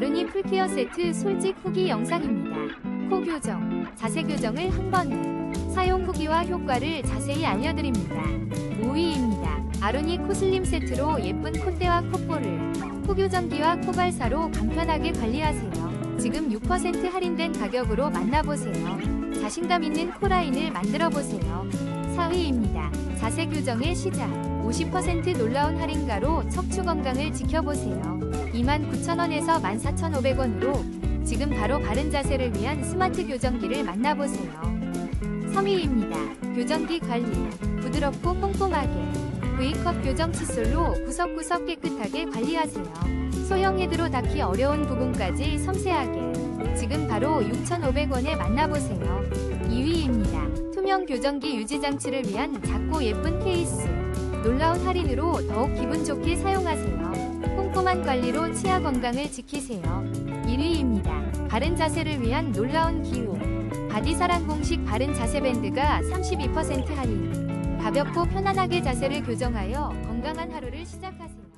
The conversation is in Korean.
아루니 풀케어 세트 솔직 후기 영상입니다. 코 교정, 자세 교정을 한 번에 사용 후기와 효과를 자세히 알려드립니다. 5위입니다. 아루니 코슬림 세트로 예쁜 콧대와 콧볼을 코 교정기와 코발사로 간편하게 관리하세요. 지금 6% 할인된 가격으로 만나보세요. 자신감 있는 코라인을 만들어보세요. 4위입니다. 자세 교정의 시작. 50% 놀라운 할인가로 척추 건강을 지켜보세요. 29,000원에서 14,500원으로 지금 바로 바른 자세를 위한 스마트 교정기를 만나보세요. 3위입니다. 교정기 관리. 부드럽고 꼼꼼하게. V컵 교정 칫솔로 구석구석 깨끗하게 관리하세요. 소형 헤드로 닿기 어려운 부분까지 섬세하게. 지금 바로 6,500원에 만나보세요. 2위입니다. 투명 교정기 유지 장치를 위한 작고 예쁜 케이스. 놀라운 할인으로 더욱 기분 좋게 사용하세요. 꼼꼼한 관리로 치아 건강을 지키세요. 1위입니다. 바른 자세를 위한 놀라운 기호. 바디사랑 공식 바른 자세 밴드가 32% 할인. 가볍고 편안하게 자세를 교정하여 건강한 하루를 시작하세요.